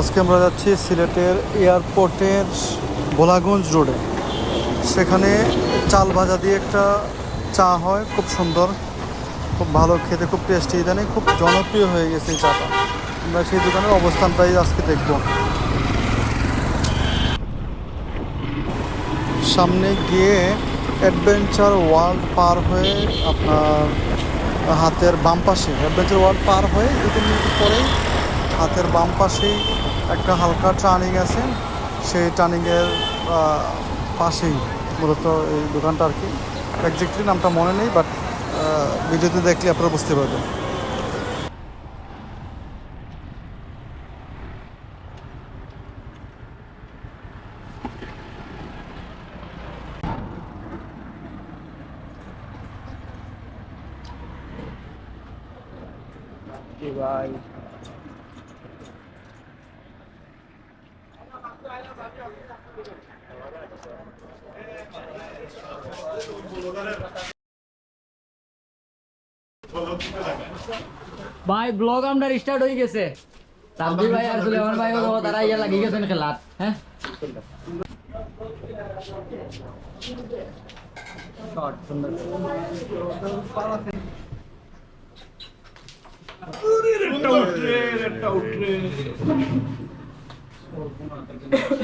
আজকে আমরা যাচ্ছি সিলেটের এয়ারপোর্টের ভোলাগঞ্জ রোডে। সেখানে চাল ভাজা দিয়ে একটা চা হয়, খুব সুন্দর, খুব ভালো, খেতে খুব টেস্টি ইদানিং খুব জনপ্রিয় হয়ে গেছে এই চাটা। আমরা সেই দোকানের অবস্থানটাই আজকে দেখব। সামনে গিয়ে অ্যাডভেঞ্চার ওয়ার্ল্ড পার হয়ে আপনার হাতের বাম পাশে, অ্যাডভেঞ্চার ওয়ার্ল্ড পার হয়ে দু তিন মিনিট পরেই হাতের বাম পাশেই একটা হালকা টার্নিং আছে। সেই টার্নিংয়ের পাশেই মূলত এই দোকানটা আর কি। একজ্যাক্টলি নামটা মনে নেই বাট ভিডিওতে দেখলে আপনারা বুঝতে পারবেন। ভাই। ভাই ব্লগ আমরা স্টার্ট হয়ে গেছে তাব্বির ভাই আর সুলেমান ভাই ও তারা ইয়া লাগি গেছেন খেলাত হ্যাঁ শর্ট সুন্দর Ну, вот,